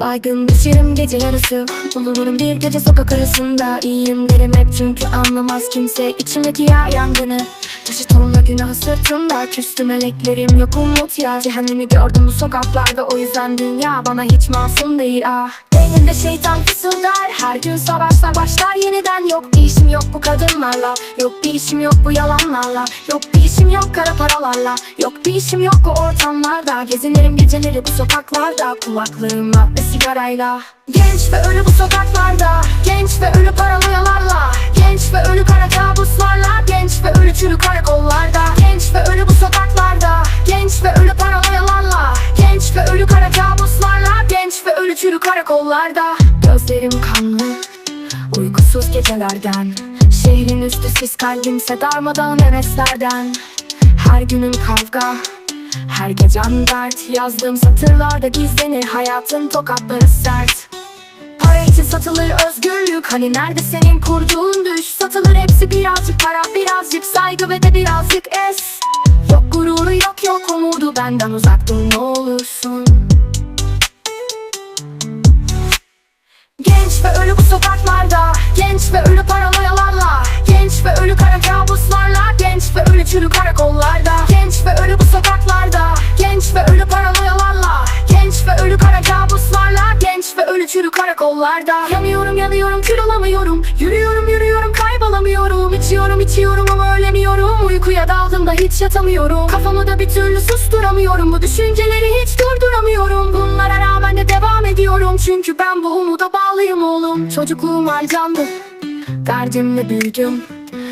Baygın düşerim gece yarısı. Bulunurum bir gece sokak arasında. İyiyim derim hep çünkü anlamaz kimse. İçimdeki ya yangını. Taşı tonla günahı sırtımda. Küstü meleklerim yok umut ya. Cehennemi gördüm bu sokaklarda. O yüzden dünya bana hiç masum değil. Ah Beynimde şeytan fısıldar. Her gün savaşlar başlar yeniden. Yok bir işim yok bu kadınlarla. Yok bir işim yok bu yalanlarla. Yok bir işim yok kara paralarla. Yok bir işim yok bu ortamlarda. Gezinirim geceleri bu sokaklarda. Kulaklığımla ve sigarayla. Genç ve ölü bu sokaklarda. Genç ve ölü paranoyalarla çürü karakollarda Gözlerim kanlı. Uykusuz gecelerden Şehrin üstü sis kalbimse darmadan heveslerden. Her günüm kavga Her gecem dert. Yazdığım satırlarda gizlenir Hayatın tokatları sert. Para için satılır özgürlük Hani nerede senin kurduğun düş? Satılır hepsi birazcık para Birazcık saygı ve de birazcık es. Yok gururu yok yok umudu Benden uzak dur ne olursun sokaklarda. Genç ve ölü paranoyalarla. Genç ve ölü kara kabuslarla. Genç ve ölü çürü karakollarda. Genç ve ölü bu sokaklarda. Genç ve ölü paranoyalarla. Genç ve ölü kara kabuslarla. Genç ve ölü çürü karakollarda. Yanıyorum yanıyorum kül olamıyorum. Yürüyorum yürüyorum kaybolamıyorum. İçiyorum içiyorum ama ölemiyorum. Uykuya daldığımda hiç yatamıyorum. Kafamı da bir türlü susturamıyorum. Bu düşünceleri hiç durduramıyorum. Bunlara rağmen de devam ediyorum Çünkü ben bu umuda bağlıyım oğlum. Çocukluğum harcandı Derdimle büyüdüm.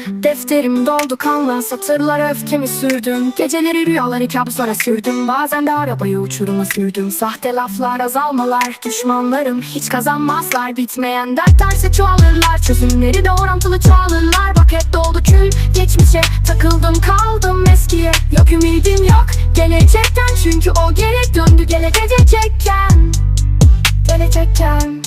Defterim doldu kanla satırlara öfkemi sürdüm. Geceleri rüyaları kabuslara sürdüm. Bazen de arabayı uçuruma sürdüm. Sahte laflar azalmalar Düşmanlarım hiç kazanmazlar. Bitmeyen dertlerse çoğalırlar Çözümleri de orantılı çoğalırlar gelecekten Çünkü o gerek döndü gelecekken Gelecekken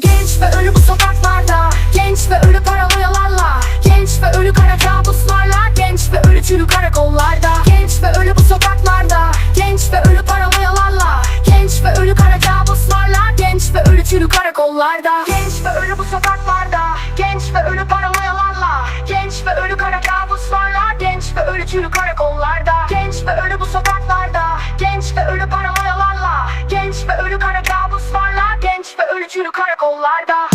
Genç ve ölü bu sokaklarda Genç ve ölü paranoyalarla Genç ve ölü kara kabuslarla Genç ve ölü çürü karakollarda Genç ve ölü bu sokaklarda Genç ve ölü paranoyalarla Genç ve ölü kara kabuslarla Genç ve ölü çürü karakollarda Genç ve ölü bu sokaklarda Genç ve ölü paranoyalarla Genç ve ölü kara kabuslarla Genç ve ölü çürü karakollarda ve ölü bu sokaklarda Genç ve ölü paranoyalarla Genç ve ölü kara kabuslarla Genç ve ölü çürü karakollarda